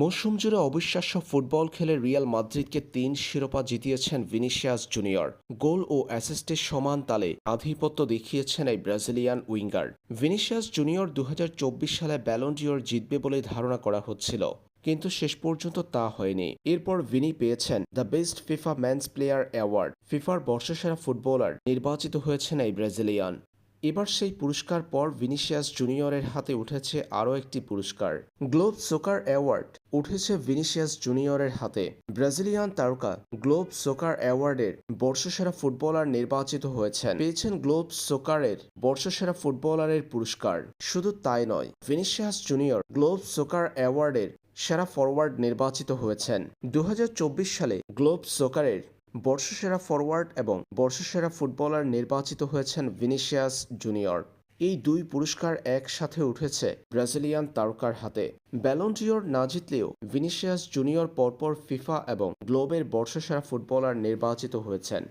মৌসুম জুড়ে অবিশ্বাস্য ফুটবল খেলে রিয়াল মাদ্রিদকে তিন শিরোপা জিতিয়েছেন ভিনিসিয়াস জুনিয়র। গোল ও অ্যাসিস্টের সমান তালে আধিপত্য দেখিয়েছেন এই ব্রাজিলিয়ান উইঙ্গার। ভিনিসিয়াস জুনিয়র দু হাজার চব্বিশ সালে ব্যালন্ডিওর জিতবে বলে ধারণা করা হচ্ছিল, কিন্তু শেষ পর্যন্ত তা হয়নি। এরপর ভিনি পেয়েছেন the best FIFA men's player award. ফিফার বর্ষসেরা ফুটবলার নির্বাচিত হয়েছেন এই ব্রাজিলিয়ান। এবার সেই পুরস্কার পর ভিনিসিয়াস জুনিয়রের হাতে উঠেছে আরও একটি পুরস্কার। গ্লোব সোকার অ্যাওয়ার্ড উঠেছে ভিনিসিয়াস জুনিয়রের হাতে। ব্রাজিলিয়ান তারকা গ্লোব সোকার অ্যাওয়ার্ডের বর্ষসেরা ফুটবলার নির্বাচিত হয়েছেন। পেয়েছেন গ্লোব সোকারের বর্ষসেরা ফুটবলারের পুরস্কার। শুধু তাই নয়, ভিনিসিয়াস জুনিয়র গ্লোব সোকার অ্যাওয়ার্ডের সেরা ফরওয়ার্ড নির্বাচিত হয়েছেন। দু হাজার চব্বিশ সালে গ্লোব সোকারের বর্ষসেরা ফরওয়ার্ড এবং বর্ষসেরা ফুটবলার নির্বাচিত হয়েছেন ভিনিসিয়াস জুনিয়র। এই দুই পুরস্কার একসাথে উঠেছে ব্রাজিলিয়ান তারকার হাতে। ব্যালন্টিওর না জিতলেও ভিনিসিয়াস জুনিয়র পরপর ফিফা এবং গ্লোবের বর্ষসেরা ফুটবলার নির্বাচিত হয়েছেন।